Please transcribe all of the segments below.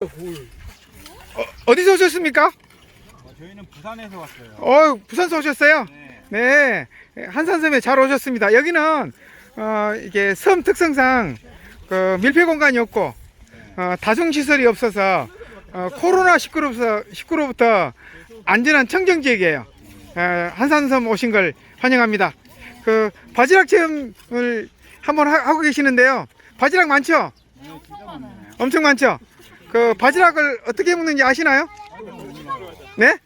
어, 어디서 오셨습니까? 어, 저희는 부산에서 왔어요. 어, 부산서 오셨어요? 네. 네, 한산섬에 잘 오셨습니다. 여기는 어, 이게 섬 특성상 그 밀폐 공간이 없고 어, 다중 시설이 없어서 어, 코로나 19로부터, 19로부터 안전한 청정 지역이에요. 어, 한산섬 오신 걸 환영합니다. 그 바지락 체험을 한번 하- 하고 계시는데요. 바지락 많죠? 네. 엄청 많죠? 그 바지락을 어떻게 먹는지 아시나요? 네?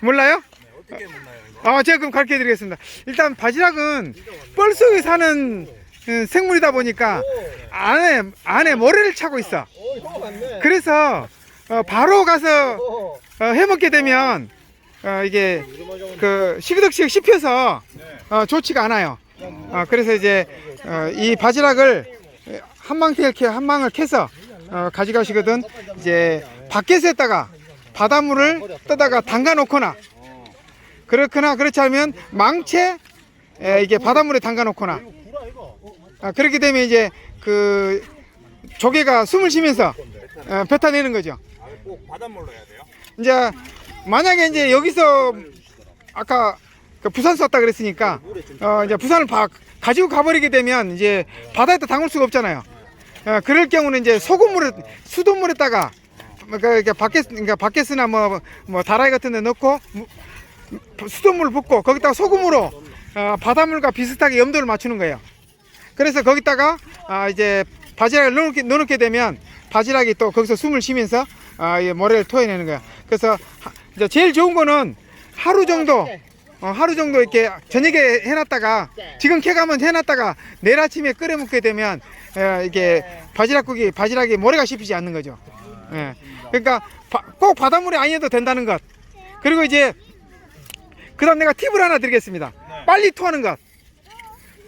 몰라요. 아, 제가 그럼 가르쳐 드리겠습니다. 일단 바지락은 뻘 속에 사는 음, 생물이다 보니까 안에, 안에 모래를 차고 있어. 그래서 어, 바로 가서 어, 해먹게 되면 어, 이게 그 시그덕시그 씹혀서 어, 좋지가 않아요. 어, 그래서 이제 어, 이 바지락을 한 망 이렇게 한 망을 캐서 어, 가져가시거든 이제 밖에서 했다가 바닷물을 떠다가 담가 놓거나 그렇거나 그렇지 않으면 망채 에, 이게 바닷물에 담가 놓거나 아, 그렇게 되면 이제 그 조개가 숨을 쉬면서 어, 뱉어내는 거죠. 꼭 바닷물로 해야 돼요? 이제 만약에 이제 여기서 아까 그 부산 썼다 그랬으니까 어 이제 부산을 바, 가지고 가버리게 되면 이제 바다에다 담을 수가 없잖아요. 어, 그럴 경우는 이제 소금물에 수돗물에다가 뭐 그, 그 밖에 그러니까 밖에서나 뭐, 뭐 다라이 같은 데 넣고 무- 수돗물 붓고 거기다가 소금으로 어, 바닷물과 비슷하게 염도를 맞추는 거예요. 그래서 거기다가 아, 이제 바지락을 넣게, 넣게 되면 바지락이 또 거기서 숨을 쉬면서 아, 이 모래를 토해내는 거야. 그래서 하- 이제 제일 좋은 거는 하루 정도 어, 하루 정도 이렇게 저녁에 해놨다가 지금 캐가면 해놨다가 내일 아침에 끓여 먹게 되면 어, 이게 바지락국이 바지락이 모래가 씹히지 않는 거죠. 예. 그러니까 바- 꼭 바닷물이 아니어도 된다는 것. 그리고 이제 그다음 내가 팁을 하나 드리겠습니다. 빨리 토하는 것.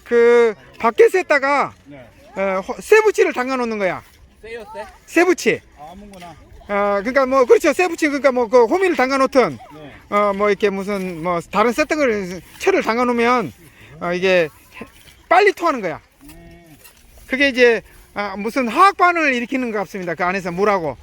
그 밖에서 했다가 네. 어, 호- 세부치를 담가 놓는 거야. 세요, 세? 세부치. 아, 아무거나. 어, 그러니까 뭐 그렇죠. 세부치 그러니까 뭐 그 호미를 담가 놓든 네. 어뭐 이렇게 무슨 뭐 다른 세트걸 채를 담가 놓으면 어, 이게 해- 빨리 토하는 거야. 음, 그게 이제 아, 무슨 화학 반응을 일으키는 것 같습니다. 그 안에서 물하고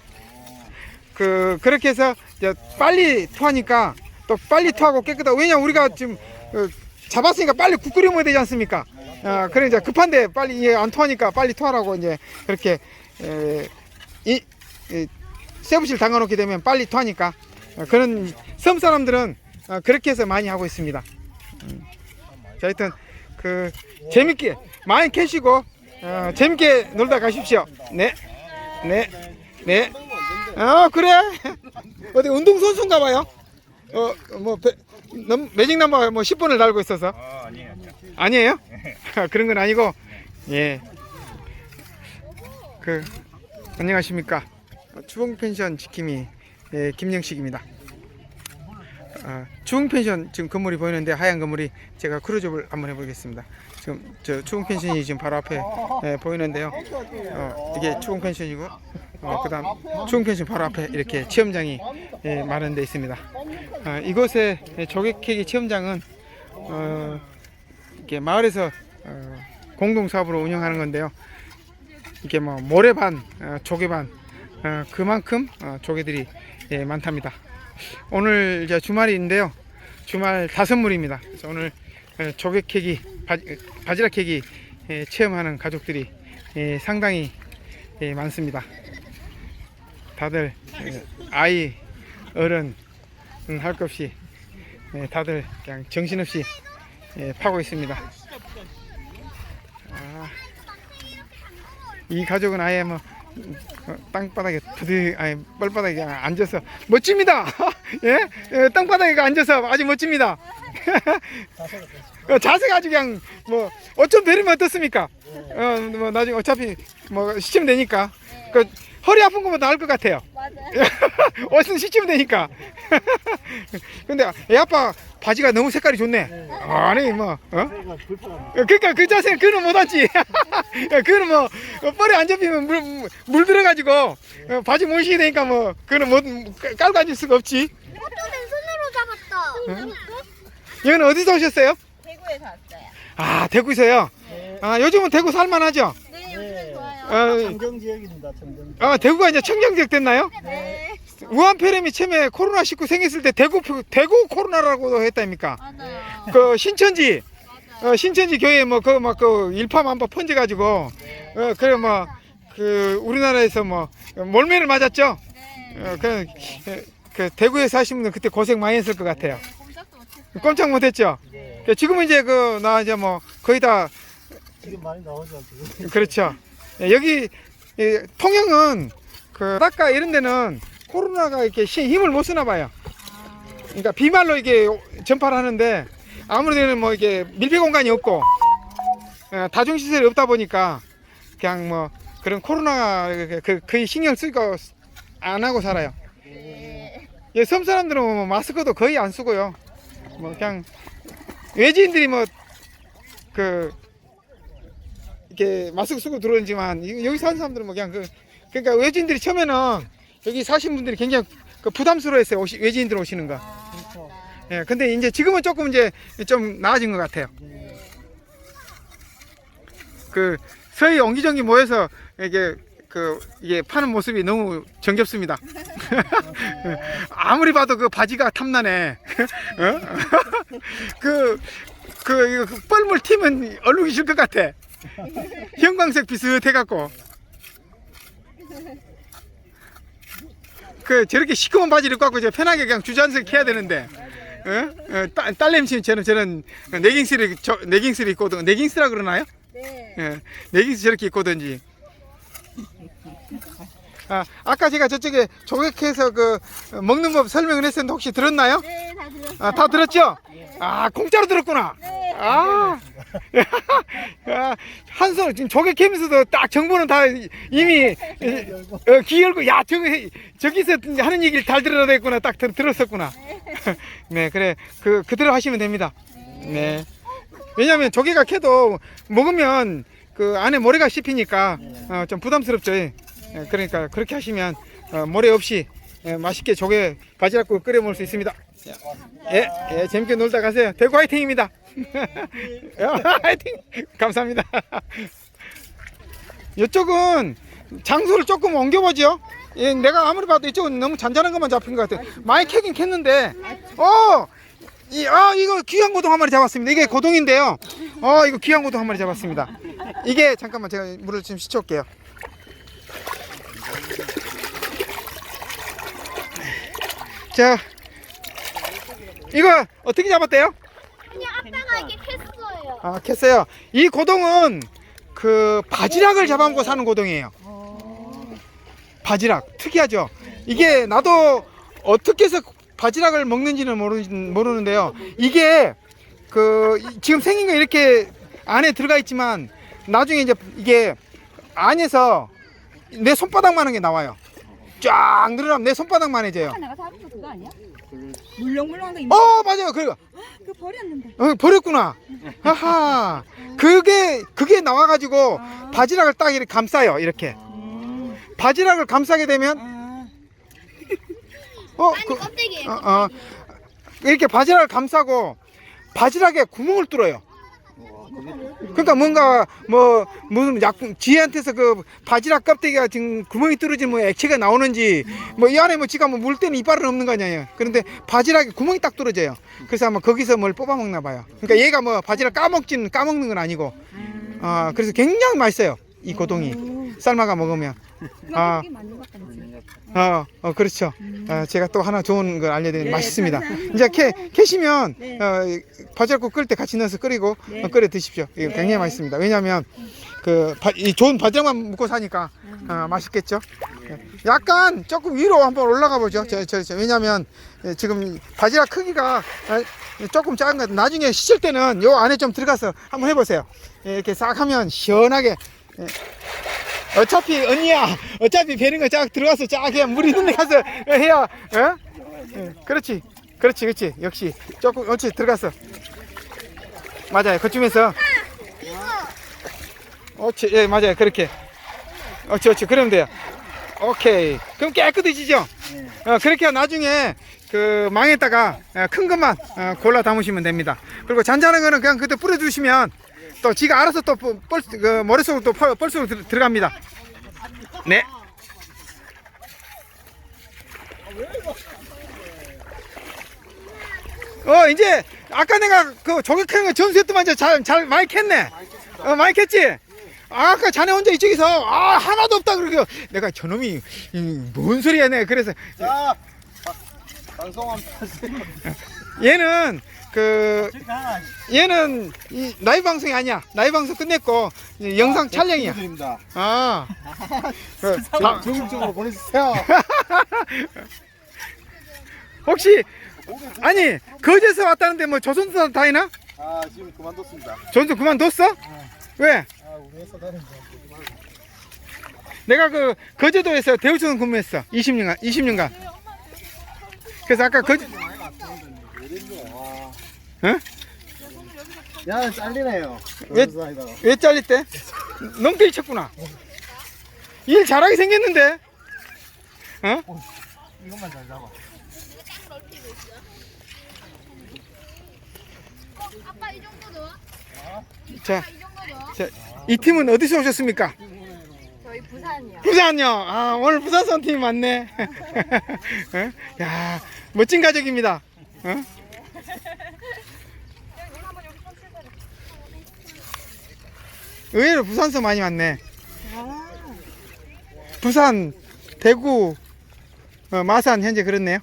그 그렇게 해서 이제 빨리 토하니까 또 빨리 토하고 깨끗하고 왜냐 우리가 지금 어, 잡았으니까 빨리 국 먹어야 되지 않습니까? 아 그래 이제 급한데 빨리 이게 안 토하니까 빨리 토하라고 이제 그렇게 에, 이, 이 세부실 담가놓게 되면 빨리 토하니까 어, 그런 섬 사람들은 어, 그렇게 해서 많이 하고 있습니다. 음. 자, 하여튼 그 재밌게 많이 캐시고 어, 재밌게 놀다 가십시오. 네, 네, 네. 어 그래. 어디 운동 선수인가 봐요. 어뭐 매직 넘버 뭐 10번을 달고 있어서 아, 아니에요. 아니에요. 아니에요? 그런 건 아니고 예. 그 안녕하십니까 주봉 펜션 지킴이 예, 김영식입니다. 아, 주봉 펜션 지금 건물이 보이는데 하얀 건물이 제가 크루즈업을 한번 해보겠습니다. 지금 저 주봉 펜션이 지금 바로 앞에 예, 보이는데요. 어, 이게 주봉 펜션이고 어, 그다음 주봉 펜션 바로 앞에 이렇게 체험장이 예, 마련되어 있습니다. 아, 이곳의 조개 캐기 체험장은 어, 이렇게 마을에서 어, 공동 사업으로 운영하는 건데요. 이게 뭐 모래반, 어, 조개반 어, 그만큼 어, 조개들이 예, 많답니다. 오늘 주말인데요. 주말 다섯 물입니다. 그래서 오늘 어, 조개 캐기, 바, 바지 락 캐기 예, 체험하는 가족들이 예, 상당히 예, 많습니다. 다들 예, 아이, 어른 음, 할것 없이 예, 다들 그냥 정신없이 예, 파고 있습니다. 아, 이 가족은 아예 뭐 어, 땅바닥에 부디 아니 뻘바닥에 앉아서 멋집니다. 예? 예, 땅바닥에 앉아서 아주 멋집니다. 어, 자세가 아주 그냥 뭐 어쩜 내리면 어떻습니까? 어, 뭐 나중에 어차피 뭐 시치면 되니까 그 허리 아픈 것보다 나을 것 같아요. 맞아요. 어디서 시치면 되니까. 근데 애 아빠 바지가 너무 색깔이 좋네. 아니 뭐 어? 그러니까 그 자세는 그는 못하지. 그는 뭐 어, 뻘에 안 잡히면 물, 물- 물 들어가지고 어, 바지 못 시게 되니까 뭐 그는 못 깔고 앉을 수가 없지. 또내 손으로 잡았다. 여기는 어디서 오셨어요? 대구에서 왔어요. 아 대구에서요. 아 요즘은 대구 살만하죠. 네, 요즘 좋아요. 어, 청정 지역입니다. 청정. 아, 대구가 이제 청정지역 됐나요? 네. 우한 폐렴이 처음에 코로나 19 생겼을 때 대구 대구 코로나라고도 했다니까. 맞아요. 그 신천지 어, 신천지 교회 뭐 그 막 그 일파만파 번져 가지고 어 그래 뭐 그 우리나라에서 뭐 몰매를 맞았죠. 어, 그, 그, 그 대구에 사신 분들 그때 고생 많이 했을 것 같아요. 꼼짝도 못했어요. 꼼짝 못했죠. 그 지금은 이제 그 나 이제 뭐 거의 다 지금 많이 나오죠. 지금. 그렇죠. 예, 여기 이 통영은 그 바닷가 이런 데는 코로나가 이렇게 시- 힘을 못 쓰나 봐요. 그러니까 비말로 이게 전파를 하는데 아무래도 뭐 이게 밀폐 공간이 없고 어, 다중 시설이 없다 보니까 그냥 뭐 그런 코로나 그, 그 거의 신경 쓰고 안 하고 살아요. 예, 섬 사람들은 뭐 마스크도 거의 안 쓰고요. 뭐 그냥 외지인들이 뭐그 이렇게 마스크 쓰고 들어오지만 이- 여기 사는 사람들은 뭐 그냥 그 그러니까 외지인들이 처음에는 여기 사신 분들이 굉장히 그 부담스러워했어요. 오시, 외지인들 오시는 거. 그렇죠. 예, 근데 이제 지금은 조금 이제 좀 나아진 것 같아요. 그 서희 옹기종기 모여서 이게 그 이게 파는 모습이 너무 정겹습니다. 아무리 봐도 그 바지가 탐나네. 어? 그, 그, 그 뻘물 튀면 얼룩이 질 것 같아. 형광색 비슷해갖고. 그 저렇게 시커먼 바지를 입고 갖고 이제 편하게 그냥 주저앉아서 해야 되는데. 어? 어, 딸, 딸내미 저는 저는 레깅스를 저, 레깅스를 입거든 레깅스라 그러나요? 네. 예, 레깅스 저렇게 입고든지. 아, 아까 제가 저쪽에 조객해서 그 먹는 법 설명을 했었는데 혹시 들었나요? 네, 다 들었어요. 아, 다 들었죠? 아, 공짜로 들었구나. 네. 아, 아, 한손 지금 조객하면서도 딱 정보는 다 이미 어, 귀 열고 야 저기 저기서 하는 얘기를 잘 들어야 되겠구나 딱 들, 들었었구나. 네, 그래 그 그대로 하시면 됩니다. 네. 왜냐하면 조개가 캐도 먹으면 그 안에 모래가 씹히니까 어, 좀 부담스럽죠. 예, 그러니까 그렇게 하시면 어, 모래 없이 예, 맛있게 조개 바지락국 끓여 먹을 수 있습니다. 예, 예, 재밌게 놀다 가세요. 대구 화이팅입니다. 화이팅! 감사합니다. 이쪽은 장소를 조금 옮겨보죠. 예, 내가 아무리 봐도 이쪽은 너무 잔잔한 것만 잡힌 것 같아. 많이 캐긴 캤는데, 어, 이, 아, 이거 귀한 고동 한 마리 잡았습니다. 이게 고동인데요. 어, 이거 귀한 고동 한 마리 잡았습니다. 이게, 잠깐만, 제가 물을 좀 씻어올게요. 자, 이거 어떻게 잡았대요? 그냥 아빠가 이렇게 했어요. 아, 캤어요. 이 고동은 그 바지락을 잡아먹고 사는 고동이에요. 바지락 특이하죠. 이게 나도 어떻게 해서 바지락을 먹는지는 모르, 모르는데요. 이게 그 이- 지금 생긴 거 이렇게 안에 들어가 있지만 나중에 이제 이게 안에서 내 손바닥만한 게 나와요. 쫙 늘어나면 내 손바닥만해져요. 내가 사본 거 그거 아니야? 물렁물렁한 거 있는 어 맞아요. 그거 그 버렸는데. 어, 버렸구나. 하하. 그게 그게 나와가지고 바지락을 딱 이렇게 감싸요. 이렇게 바지락을 감싸게 되면 아, 어, 아니 그, 껍데기예요. 어, 어, 이렇게 바지락을 감싸고 바지락에 구멍을 뚫어요. 그러니까 뭔가 뭐 무슨 약품 지한테서 그 바지락 껍데기가 지금 구멍이 뚫어지면 뭐 액체가 나오는지 뭐 이 안에 뭐 지가 뭐 물 때는 이빨은 없는 거 아니에요. 그런데 바지락에 구멍이 딱 뚫어져요. 그래서 아마 거기서 뭘 뽑아 먹나 봐요. 그러니까 얘가 뭐 바지락 까먹지는 까먹는 건 아니고 아 그래서 굉장히 맛있어요. 이 고동이 삶아가 먹으면 아. 어, 어 그렇죠. 어, 제가 또 하나 좋은 걸 알려드리면 맛있습니다. 이제 캐 캐시면 네. 어, 바지락국 끓일 때 같이 넣어서 끓이고 네. 어, 끓여 드십시오. 이거 굉장히 맛있습니다. 왜냐하면 그이 좋은 바지락만 먹고 사니까 어, 맛있겠죠. 예. 약간 조금 위로 한번 올라가 보죠. 저, 저, 저, 왜냐하면 예, 지금 바지락 크기가 어, 조금 작은 것. 나중에 씻을 때는 요 안에 좀 들어가서 한번 해보세요. 예, 이렇게 싹 하면 시원하게 예. 어차피 언니야. 어차피 배는 거 쫙 들어가서 쫙 그냥 물 있는 데 가서 해야 어? 예, 그렇지. 그렇지 그렇지. 역시. 조금 어찌 들어갔어. 맞아요. 그쯤에서. 어찌 예 맞아요. 그렇게. 어찌 어찌 그러면 돼요. 오케이. 그럼 깨끗해지죠? 어, 그렇게 나중에 그 망에다가 어, 큰 것만 어, 골라 담으시면 됩니다. 그리고 잔잔한 거는 그냥 그때 뿌려주시면 또 지가 알아서 또 뻘, 뻘- 그 머릿속으로 또 펄- 뻘속으로 들, 들어갑니다. 네. 어 이제 아까 내가 그 저격하는 거 전수했더만 이제 잘, 잘 많이 캤네. 어 많이 캤지. 아까 자네 혼자 이쪽에서 아 하나도 없다 그러고 내가 저놈이 이, 뭔 소리야 내 그래서 자, 방송 한번 하세요. 얘는 그 아, 얘는 이 라이브 방송이 아니야. 라이브 방송 끝냈고 이 영상 촬영이야. 드립니다. 아. 그, 다- 중국적으로 보내주세요. 혹시 아니 거제에서 왔다는데 뭐 조선사 다니나? 아, 지금 그만뒀습니다. 조선사 그만뒀어? 왜? 아, 우리 회사 다니는 거. 내가 그 거제도에서 대우촌 근무했어. 20년간 20년간. 그래서 아까 거제 응? 야, 잘리네요. 왜-. 왜 잘렸대? 넘게 쳤구나. 일 잘하게 생겼는데. 어? 이것만 잘 잡아. 아빠 이 정도 넣어? 자, 이 정도 넣어? 자, 이 팀은 어디서 오셨습니까? 저희 부산이요. 부산요. 아, 오늘 부산 선 팀 맞네. 어? 야, 멋진 가족입니다. 어? 의외로 부산선 많이 왔네. 부산, 대구, 어, 마산 현재 그렇네요.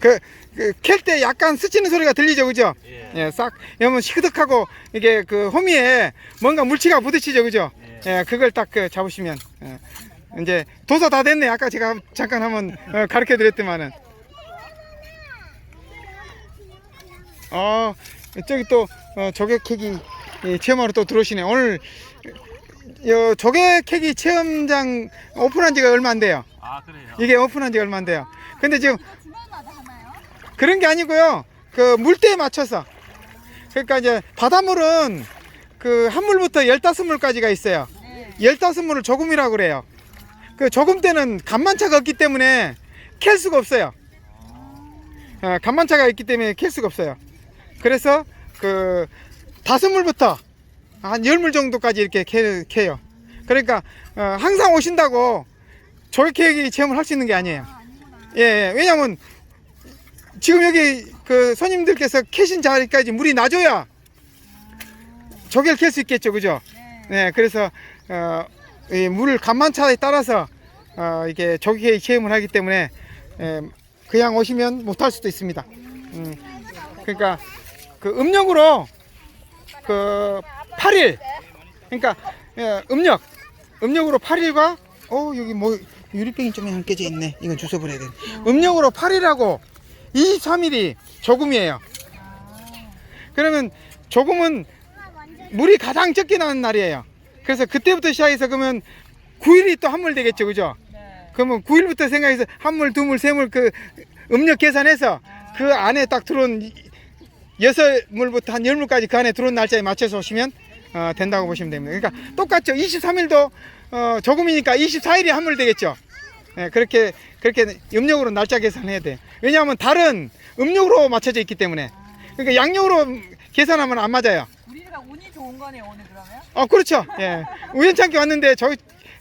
그, 그, 캘때 약간 스치는 소리가 들리죠, 그죠? 예, 싹, 여러분 시그득하고 이게 그 호미에 뭔가 물치가 부딪히죠, 그죠? 예, 그걸 딱 그 잡으시면. 예. 이제 도사 다 됐네. 아까 제가 잠깐 한번 어, 가르쳐 드렸더만은. 어, 저기 또 어, 조개 캐기 예, 체험하러 또 들어오시네. 오늘 요 조개 캐기 체험장 오픈한 지가 얼마 안 돼요. 아 그래요. 이게 오픈한 지가 얼마 안 돼요. 근데 지금? 그런 게 아니고요. 그 물때에 맞춰서. 그러니까 이제 바닷물은 그 한 물부터 열다섯 물까지가 있어요. 열다섯 물을 조금이라고 그래요. 그 조금 때는 간만차가 없기 때문에 캘 수가 없어요. 어, 간만차가 있기 때문에 캘 수가 없어요. 그래서 그 다섯 물부터 한 열 물 정도까지 이렇게 캐, 캐요. 그러니까 어, 항상 오신다고 캐기 체험을 할 수 있는 게 아니에요. 예, 예. 왜냐면 지금 여기 그 손님들께서 캐신 자리까지 물이 나줘야 조개를 캘 수 있겠죠, 그죠? 네, 그래서 어, 이물 간만차에 따라서 어, 이게 조개 체험을 하기 때문에 예, 그냥 오시면 못할 수도 있습니다. 음, 그러니까 그 음력으로 그 8일, 그러니까 예, 음력, 음력으로 8일과 어 여기 뭐 유리병이 좀안 깨져 있네. 이건 주워버려야 돼. 음력으로 8일하고 23일이 조금이에요. 그러면 조금은 물이 가장 적게 나는 날이에요. 그래서 그때부터 시작해서 그러면 9일이 또 한물 되겠죠, 그죠? 그러면 9일부터 생각해서 한물, 두물, 세물 그 음력 계산해서 그 안에 딱 들어온 여섯 물부터 한 열 물까지 그 안에 들어온 날짜에 맞춰서 오시면 어, 된다고 보시면 됩니다. 그러니까 똑같죠. 23일도 어, 조금이니까 24일이 한물 되겠죠. 예, 그렇게 그렇게 음력으로 날짜 계산해야 돼. 왜냐하면 달은 음력으로 맞춰져 있기 때문에. 그러니까 양력으로 계산하면 안 맞아요. 우리가 운이 좋은 거네 오늘 그러면. 아 그렇죠. 예. 우연찮게 왔는데 저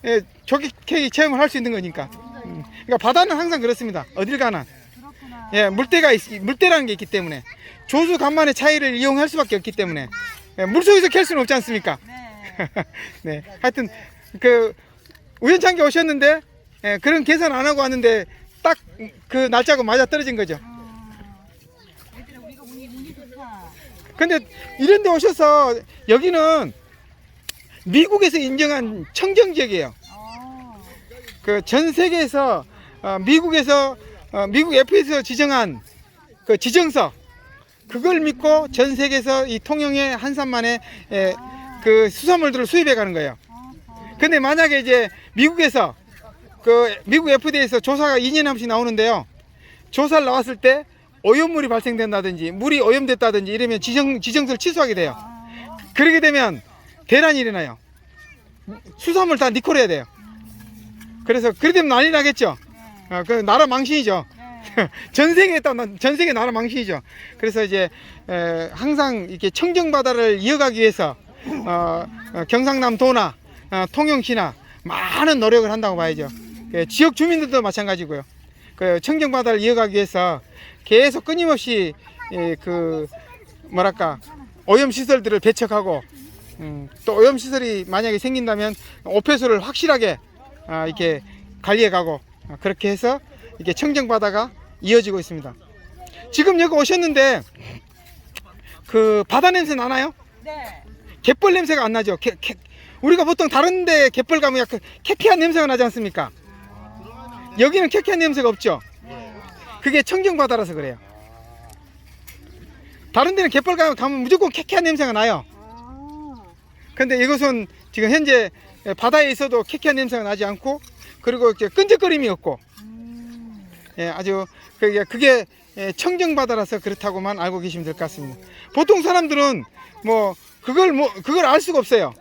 예, 조기 케이크 체험을 할 수 있는 거니까. 음. 그러니까 바다는 항상 그렇습니다. 어딜 가나. 그렇구나. 예, 물때가 있, 물때라는 게 있기 때문에 조수 간만의 차이를 이용할 수밖에 없기 때문에 예, 물속에서 캘 수는 없지 않습니까? 네. 네. 하여튼 그 우연찮게 오셨는데 예, 그런 계산 안 하고 왔는데 딱 그 날짜가 맞아 떨어진 거죠. 좋다. 근데 이런 데 오셔서 여기는 미국에서 인정한 청정 지역이에요. 어. 그전 세계에서 어, 미국에서 어, 미국 F에서 지정한 그 지정서 그걸 믿고 전 세계에서 이 통영의 한산만에 에, 그 수산물들을 수입해 가는 거예요. 근데 만약에 이제 미국에서 그 미국 FDA에서 조사가 2년에 한 번씩 나오는데요. 조사를 나왔을 때 오염물이 발생된다든지 물이 오염됐다든지 이러면 지정 지정서를 취소하게 돼요. 그러게 되면 대란이 일어나요. 수산물 다 니콜해야 돼요. 그래서 그래 되면 난리 나겠죠. 어, 그 나라 망신이죠. 네. 전 세계에 또전 세계 나라 망신이죠. 그래서 이제 에, 항상 이렇게 청정 바다를 이어가기 위해서 어, 어, 경상남도나 어, 통영시나 많은 노력을 한다고 봐야죠. 그 지역 주민들도 마찬가지고요. 그 청정 바다를 이어가기 위해서 계속 끊임없이 예, 그 뭐랄까 오염 시설들을 배척하고 음, 또 오염 시설이 만약에 생긴다면 오폐수를 확실하게 아, 이렇게 관리해가고 아, 그렇게 해서 이게 청정 바다가 이어지고 있습니다. 지금 여기 오셨는데 그 바다 냄새 나나요? 네. 갯벌 냄새가 안 나죠. 개- 개- 우리가 보통 다른데 갯벌 가면 약간 캐캐한 냄새가 나지 않습니까? 여기는 캐캐한 냄새가 없죠. 그게 청정 바다라서 그래요. 다른 데는 갯벌 가면, 가면 무조건 캐캐한 냄새가 나요. 아. 근데 이것은 지금 현재 바다에 있어도 캐캐한 냄새가 나지 않고 그리고 이렇게 끈적거림이 없고 음. 예, 아주 그게, 그게 예, 청정바다라서 그렇다고만 알고 계시면 될 것 같습니다. 보통 사람들은 뭐 그걸 뭐 그걸 알 수가 없어요.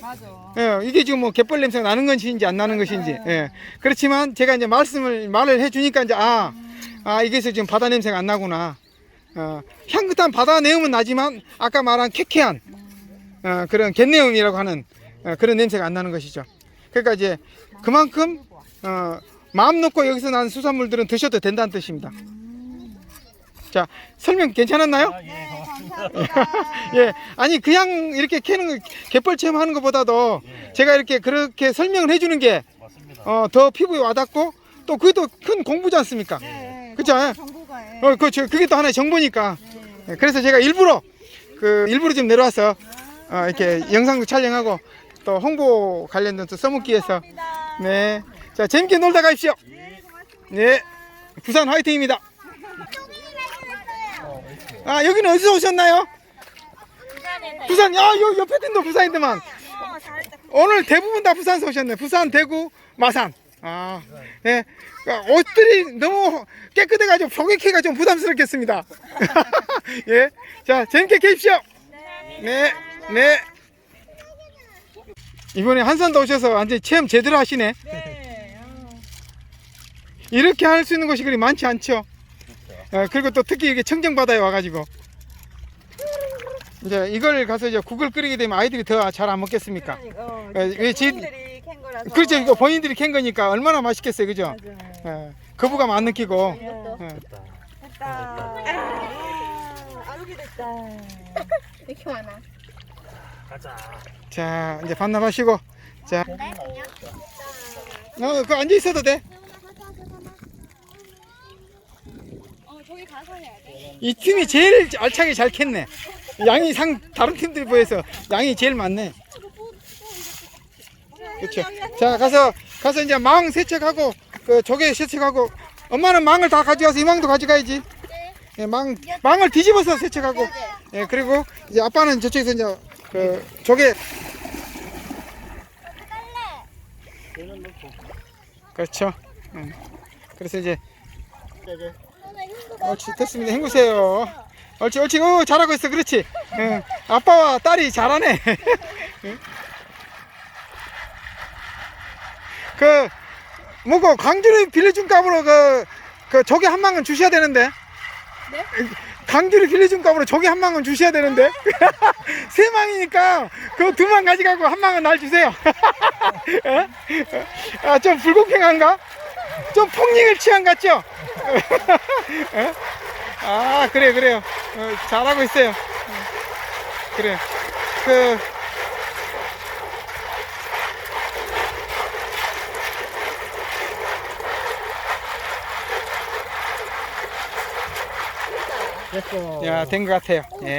맞아. 예, 이게 지금 뭐 갯벌 냄새가 나는 것인지 안 나는 것인지. 예. 그렇지만 제가 이제 말씀을 말을 해주니까 이제 아, 아 이게서 지금 바다 냄새가 안 나구나. 어, 향긋한 바다 내음은 나지만 아까 말한 쾌쾌한 어, 그런 갯내음이라고 하는 어, 그런 냄새가 안 나는 것이죠. 그러니까 이제 그만큼 어, 마음 놓고 여기서 나는 수산물들은 드셔도 된다는 뜻입니다. 자 설명 괜찮았나요? 네, 감사합니다. 예, 아니 그냥 이렇게 캐는 거, 갯벌 체험하는 것보다도 제가 이렇게 그렇게 설명을 해주는 게 어, 더 피부에 와닿고 또 그게 또큰 공부지 않습니까? 네. 그쵸? 정보가 예. 어, 그, 저, 그게 또 하나의 정보니까. 예, 그래서 제가 일부러 그 일부러 좀 내려와서 어, 이렇게 영상도 촬영하고 또 홍보 관련된 또 써먹기 위해서 감사합니다. 네, 자 재밌게 놀다 가십시오. 네. 네, 부산 화이팅입니다. 아 여기는 어디서 오셨나요? 부산, 야, 요 옆에 팀도 부산인데만. 오늘 대부분 다 부산에서 오셨네. 부산, 대구, 마산. 아, 예. 아, 옷들이 너무 깨끗해가지고 소개키가 좀 부담스럽겠습니다. 예. 자, 재밌게 계십시오. 네. 네. 이번에 한산도 오셔서 완전 체험 제대로 하시네. 네. 어. 이렇게 할 수 있는 곳이 그리 많지 않죠. 어, 그리고 또 특히 이게 청정바다에 와가지고. 이제 이걸 가서 이제 국을 끓이게 되면 아이들이 더 잘 안 먹겠습니까? 어, 예, 왜 지- 본인들이 캔 거라서. 그렇죠. 이거 본인들이 캔 거니까 얼마나 맛있겠어요. 그죠? 맞아요. 예, 거부감 안 느끼고. 예. 예. 됐다. 아, 아르기 됐다. 이렇게 많아. 자, 이제 반납하시고. 자. 어, 그 앉아 있어도 돼. 이 팀이 제일 알차게 잘 캤네. 양이 상 다른 팀들 비해서 양이 제일 많네. 그렇죠. 자, 가서 가서 이제 망 세척하고 그 조개 세척하고 엄마는 망을 다 가져가서 이 망도 가져가야지. 예, 망 망을 뒤집어서 세척하고. 예, 그리고 이제 아빠는 저쪽에서 이제 그 조개 그렇죠. 음. 그래서 이제 옳지 됐습니다. 헹구세요. 옳지 옳지 어, 잘하고 있어 그렇지. 응. 아빠와 딸이 잘하네. 응? 그 뭐고 강주를 빌려준 값으로 그, 그 조개 한 망은 주셔야 되는데. 강주를 빌려준 값으로 조개 한 망은 주셔야 되는데. 세 망이니까 그 두 망 가져가고 한 망은 날 주세요. 아, 좀 불공평한가? 좀 폭력을 취한 것 같죠? 어? 아 그래 그래요 어, 잘하고 있어요 어, 그래 그 됐어. 야, 된 것 같아요. 예.